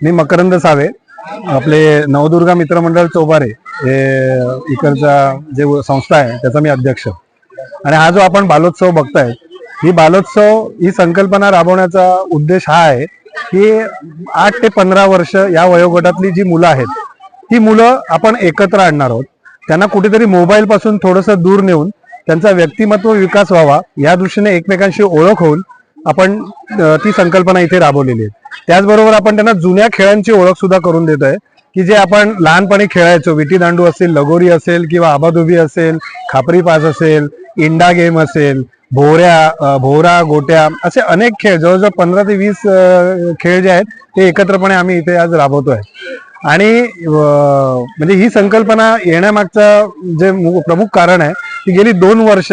मी Makarand save आपले नवदुर्गा मित्रमंडळ चौबारे हे इकडचा जे संस्था आहे त्याचा मी अध्यक्ष. आणि हा जो आपण बालोत्सव बघताय ही बालोत्सव ही संकल्पना राबवण्याचा उद्देश हा आहे की आठ ते पंधरा वर्ष या वयोगटातली जी मुलं आहेत ही मुलं आपण एकत्र आणणार आहोत. त्यांना कुठेतरी मोबाईल पासून थोडंसं दूर नेऊन त्यांचा व्यक्तिमत्व विकास व्हावा या दृष्टीने एकमेकांशी ओळख होऊन आपण ती संकल्पना इथे राबवलेली आहे. त्याचबरोबर आपण त्यांना जुन्या खेळांची ओळख सुद्धा करून देत आहे की जे आपण लहानपणी खेळायचो. विटी दांडू असेल लगोरी असेल किंवा आबाधुबी असेल खापरी पास असेल इंडा गेम असेल भोवऱ्या भोरा भोवरा गोट्या असे अनेक खेळ जवळजवळ पंधरा ते वीस खेळ जे आहेत ते एकत्रपणे आम्ही इथे आज राबवतोय. आणि म्हणजे ही संकल्पना येण्यामागचं जे प्रमुख कारण आहे की गेली दोन वर्ष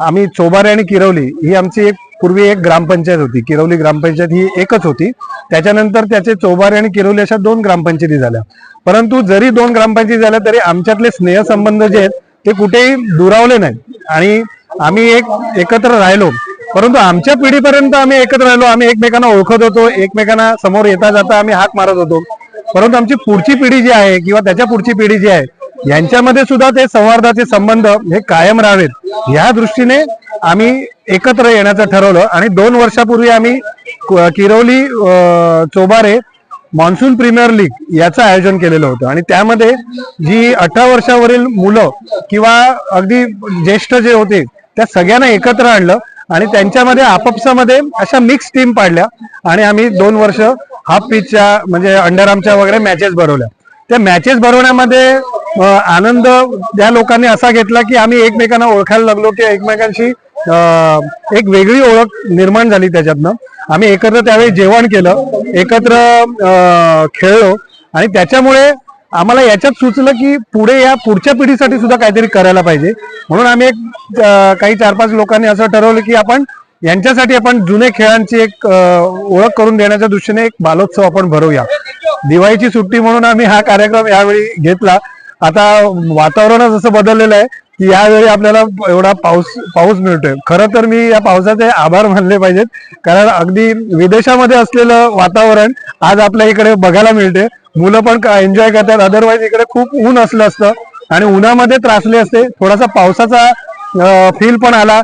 आम्ही चोबारे आणि किरवली ही आमची एक पूर्वी एक ग्रामपंचायत होती. किरवली ग्रामपंचायत ही एकच होती. त्याच्यानंतर त्याचे चोबारे आणि किरवली अशा दोन ग्रामपंचायती झाल्या. परंतु जरी दोन ग्रामपंचायती झाल्या तरी आमच्यातले स्नेहसंबंध जे आहेत ते कुठेही दुरावले नाहीत. आणि आम्ही एक एकत्र राहिलो. परंतु आमच्या पिढीपर्यंत आम्ही एकत्र राहिलो. आम्ही एकमेकांना ओळखत होतो. एकमेकांना समोर येता जाता आम्ही हाक मारत होतो. परंतु आमची पुढची पिढी जी आहे किंवा त्याच्या पुढची पिढी जी आहे यांच्यामध्ये सुद्धा ते संवादाचे संबंध हे कायम राहावेत. या दृष्टीने आम्ही एकत्र येण्याचं ठरवलं आणि दोन वर्षापूर्वी आम्ही Kirvali Chobare monsoon premier league याचं आयोजन केलेलं होतं. आणि त्यामध्ये जी अठरा वर्षावरील मुलं किंवा अगदी ज्येष्ठ जे होते त्या सगळ्यांना एकत्र आणलं आणि त्यांच्यामध्ये आपापसामध्ये अशा मिक्स टीम पाडल्या आणि आम्ही दोन वर्ष हाफ पिचच्या म्हणजे अंडरआर्मच्या वगैरे मॅचेस भरवल्या. त्या मॅचेस भरवण्यामध्ये आनंद या लोकांनी असा घेतला की आम्ही एकमेकांना ओळखायला लागलो की एकमेकांशी एक वेगळी ओळख निर्माण झाली त्याच्यातनं. आम्ही एकत्र त्यावेळी जेवण केलं एकत्र खेळलो आणि त्याच्यामुळे आम्हाला याच्यात सुचलं की पुढे या पुढच्या पिढीसाठी सुद्धा काहीतरी करायला पाहिजे. म्हणून आम्ही एक काही चार पाच लोकांनी असं ठरवलं की आपण यांच्यासाठी आपण जुने खेळांची एक ओळख करून देण्याच्या दृष्टीने एक बालोत्सव आपण भरवूया दिवाळीची सुट्टी म्हणून आम्ही हा कार्यक्रम यावेळी घेतला. आता वातावरणच असं बदललेलं आहे की यावेळी आपल्याला एवढा पाऊस पाऊस मिळतोय. खरं तर मी या पावसाचे आभार मानले पाहिजेत. कारण अगदी विदेशामध्ये असलेलं वातावरण आज आपल्या इकडे बघायला मिळते. मुलं पण एन्जॉय करतात. अदरवाईज इकडे खूप ऊन असलं असतं. आणि उन्हामध्ये त्रासले असते. थोडासा पावसाचा फील पण आला.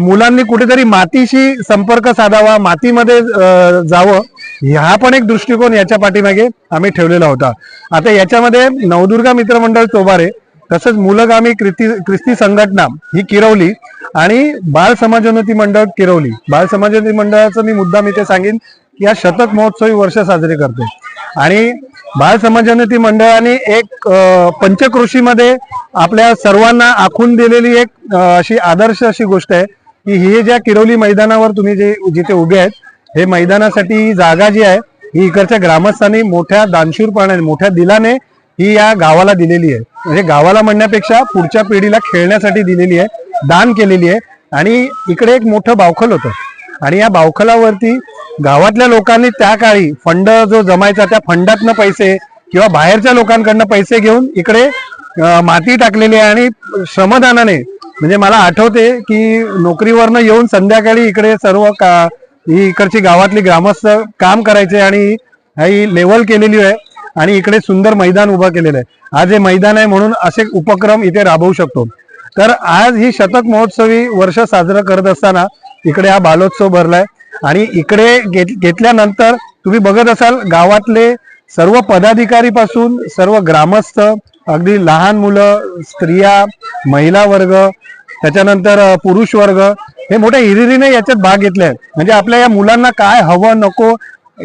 मुलांनी कुठेतरी मातीशी संपर्क साधावा मातीमध्ये जावं. हा पण एक दृष्टिकोन याच्या पाठीमागे आम्ही ठेवलेला होता. आता याच्यामध्ये नवदुर्गा मित्रमंडळ चोबारे तसंच मुलगामी क्रिस्ती क्रिस्ती संघटना ही किरवली आणि बाळ समाजोन्नती मंडळ किरवली. बाळ समाजोन्नती मंडळाचं मी मुद्दाम इथे सांगेन की या शतक महोत्सवी वर्ष साजरे करते. आणि बाळ समाजोन्नती मंडळाने एक पंचकृषीमध्ये आपल्या सर्वांना आखून दिलेली एक अशी आदर्श अशी गोष्ट आहे की हे ज्या किरवली मैदानावर तुम्ही जे जिथे उभे आहेत हे मैदानासाठी जागा जी आहे ही इकडच्या ग्रामस्थांनी मोठ्या दानशूरपणाने मोठ्या दिलाने ही या गावाला दिलेली आहे. म्हणजे गावाला म्हणण्यापेक्षा पुढच्या पिढीला खेळण्यासाठी दिलेली आहे दान केलेली आहे. आणि इकडे एक मोठं बावखल होतं. आणि या बावखलावरती गावातल्या लोकांनी त्या काळी फंड जो जमायचा त्या फंडातनं पैसे किंवा बाहेरच्या लोकांकडनं पैसे घेऊन इकडे माती टाकलेली आहे. आणि श्रमदानाने म्हणजे मला आठवते की नोकरीवरनं येऊन संध्याकाळी इकडे सर्व का ही इकडची गावातली ग्रामस्थ काम करायचे आणि ही लेवल केलेली आहे आणि इकडे सुंदर मैदान उभं केलेलं आहे. आज हे मैदान आहे म्हणून असे उपक्रम इथे राबवू शकतो. तर आज ही शतक महोत्सवी वर्ष साजरं करत असताना इकडे हा बालोत्सव भरलाय. आणि इकडे घेत- घेतल्यानंतर तुम्ही बघत असाल गावातले सर्व पदाधिकारी पासून सर्व ग्रामस्थ अगदी लहान मुलं स्त्रिया महिला वर्ग त्याच्यानंतर पुरुष वर्ग हे मोठ्या हिरिरीने याच्यात भाग घेतले म्हणजे आपल्या या मुलांना काय हवं नको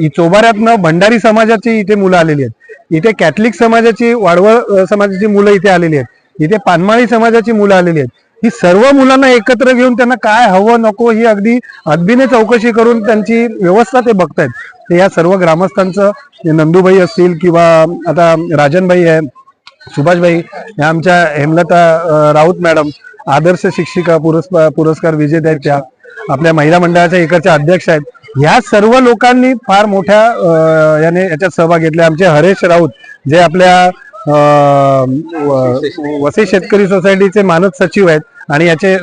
चोबाऱ्यातनं भंडारी समाजाची इथे मुलं आलेली आहेत. इथे कॅथलिक समाजाची वाडवळ समाजाची मुलं इथे आलेली आहेत. इथे पानमाळी समाजाची मुलं आलेली आहेत. ही सर्व मुलांना एकत्र घेऊन त्यांना काय हवं नको ही अगदी अदबीने चौकशी करून त्यांची व्यवस्था ते बघतायत. ते या सर्व ग्रामस्थांचं नंदूबाई असतील किंवा आता राजनबाई आहे सुभाषबाई या आमच्या हेमलता राऊत मॅडम आदर्श शिक्षिका पुरस्कार पुरस्कार विजेत्या आहेत त्या आपल्या महिला मंडळाच्या इकडच्या अध्यक्ष आहेत. ह्या सर्व लोकांनी फार मोठ्या याने याच्यात सहभाग घेतला. आमचे हरेश राऊत जे आपल्या वसई शेतकरी सोसायटीचे मानद सचिव आहेत आणि याचे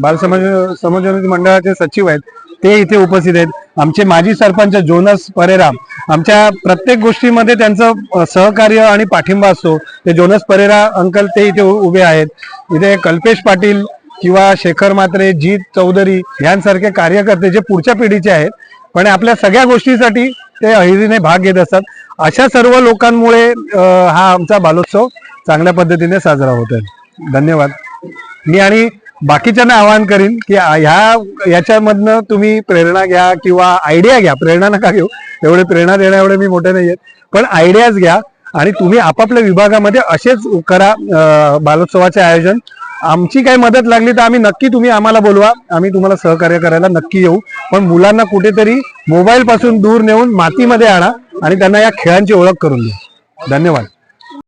बाल समाज समाज मंडळाचे सचिव आहेत ते इथे उपस्थित आहेत. आमचे माजी सरपंच जोनस परेराम आमच्या प्रत्येक गोष्टीमध्ये त्यांचं सहकार्य आणि पाठिंबा असतो. ते जोनस परेरा अंकल ते इथे उभे आहेत. इथे कल्पेश पाटील किंवा शेखर मात्रे जीत चौधरी यांसारखे कार्यकर्ते जे पुढच्या पिढीचे आहेत पण आपल्या सगळ्या गोष्टीसाठी ते अहिरीने भाग घेत असतात. अशा सर्व लोकांमुळे हा आमचा बालोत्सव चांगल्या पद्धतीने साजरा होत आहे धन्यवाद. मी आणि बाकीच्यांना आवाहन करीन की ह्या याच्यामधनं तुम्ही प्रेरणा घ्या किंवा आयडिया घ्या. प्रेरणा नका घेऊ. एवढे प्रेरणा देण्या एवढे मी मोठे नाही आहेत पण आयडियाज घ्या आणि तुम्ही आपापल्या विभागामध्ये असेच करा बालोत्सवाचे आयोजन. आमची काही मदत लागली तर आम्ही नक्की तुम्ही आम्हाला बोलवा. आम्ही तुम्हाला सहकार्य करायला नक्की येऊ. पण मुलांना कुठेतरी मोबाईल पासून दूर नेऊन मातीमध्ये आणा आणि त्यांना या खेळांची ओळख करून द्या. धन्यवाद.